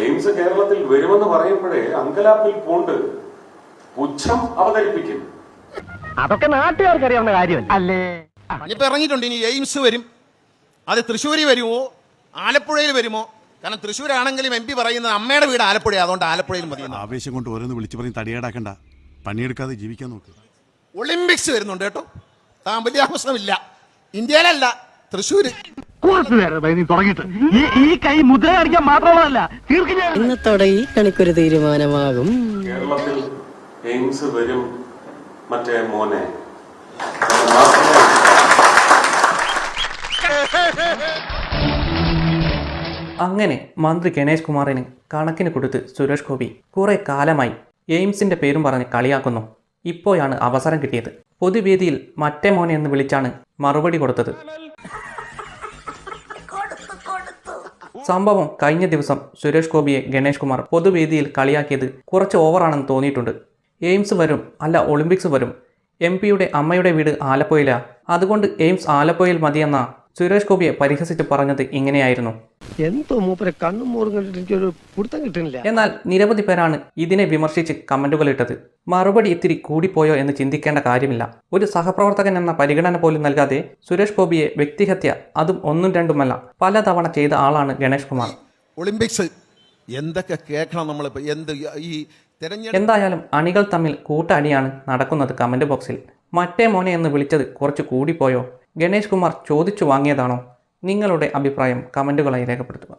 AIIMS കേരളത്തിൽ വരുമെന്ന് പറയുമ്പോഴേ അങ്കലാപ്പിൽ പൂണ്ട് പുച്ഛം അവതരിപ്പിക്കും അതൊക്കെ നാട്ടുകാർക്ക് അറിയാവുന്ന കാര്യം അല്ലേ? ഇപ്പൊ ഇറങ്ങിയിട്ടുണ്ട്. ഇനി എയിംസ് വരും. അത് തൃശ്ശൂരിൽ വരുമോ? ആലപ്പുഴയിൽ വരുമോ? കാരണം തൃശ്ശൂരാണെങ്കിലും എം പി പറയുന്നത് അമ്മയുടെ വീട് ആലപ്പുഴ അതുകൊണ്ട് ആലപ്പുഴയിൽ മതി ആവേശം കൊണ്ട് ഓരോന്ന് വിളിച്ചു പറഞ്ഞ് തടിയേടാക്കണ്ട. പണിയെടുക്കാതെ ജീവിക്കാൻ നോക്ക്. ഒളിമ്പിക്സ് വരുന്നുണ്ട് കേട്ടോ. താൻ വലിയ ആവശ്യമില്ല ഇന്ത്യയിലല്ല തൃശ്ശൂര്. ഈ കൈ മുദ്ര കാണിക്കാൻ മാത്രമുള്ളതല്ല തീർക്കും ഞാൻ. ഇന്നത്തോടെ ഈ കണിക്കൊരു തീരുമാനമാകും. കേരളത്തിൽ എയിംസ് വരും മറ്റേ മോനെ. അങ്ങനെ മന്ത്രി ഗണേഷ് കുമാറിന് കണക്കിന് കൊടുത്ത് സുരേഷ് ഗോപി കുറെ കാലമായി എയിംസിന്റെ പേരും പറഞ്ഞ് കളിയാക്കുന്നു. ഇപ്പോഴാണ് അവസരം കിട്ടിയത്. പൊതുവേദിയിൽ മറ്റേ മോനെ എന്ന് വിളിച്ചാണ് മറുപടി കൊടുത്തത്. സംഭവം കഴിഞ്ഞ ദിവസം സുരേഷ് ഗോപിയെ ഗണേഷ് കുമാർ പൊതുവേദിയിൽ കളിയാക്കിയത് കുറച്ച് ഓവറാണെന്ന് തോന്നിയിട്ടുണ്ട്. എയിംസ് വരും അല്ല ഒളിമ്പിക്സ് വരും. എം പിയുടെ അമ്മയുടെ വീട് ആലപ്പുഴയിലാണ് അതുകൊണ്ട് എയിംസ് ആലപ്പുഴയിൽ മതിയെന്ന സുരേഷ് ഗോപിയെ പരിഹസിച്ച് പറഞ്ഞത് ഇങ്ങനെയായിരുന്നു. എന്തോ മൂപ്പരെ കണ്ണും മോറും കണ്ടിട്ട് എനിക്കൊരു പിടുത്തം കിട്ടുന്നില്ല. എന്നാൽ നിരവധി പേരാണ് ഇതിനെ വിമർശിച്ച് കമന്റുകൾ ഇട്ടത്. മറുപടി ഇത്തിരി കൂടിപ്പോയോ എന്ന് ചിന്തിക്കേണ്ട കാര്യമില്ല. ഒരു സഹപ്രവർത്തകൻ എന്ന പരിഗണന പോലും നൽകാതെ സുരേഷ് ഗോപിയെ വ്യക്തിഹത്യ അതും ഒന്നും രണ്ടുമല്ല പലതവണ ചെയ്ത ആളാണ് ഗണേഷ് കുമാർ. ഒളിമ്പിക്സ് എന്തൊക്കെ കേൾക്കണം നമ്മളിപ്പോൾ എന്ത് ഈ തെരഞ്ഞെടുപ്പ് എന്തായാലും അണികൾ തമ്മിൽ കൂട്ടടിയാണ് നടക്കുന്നത് കമന്റ് ബോക്സിൽ. മറ്റേ മോനെ എന്ന് വിളിച്ചത് കുറച്ച് കൂടിപ്പോയോ? ഗണേഷ് കുമാർ ചോദിച്ചു വാങ്ങിയതാണോ? നിങ്ങളുടെ അഭിപ്രായം കമന്റുകളായി രേഖപ്പെടുത്തുക.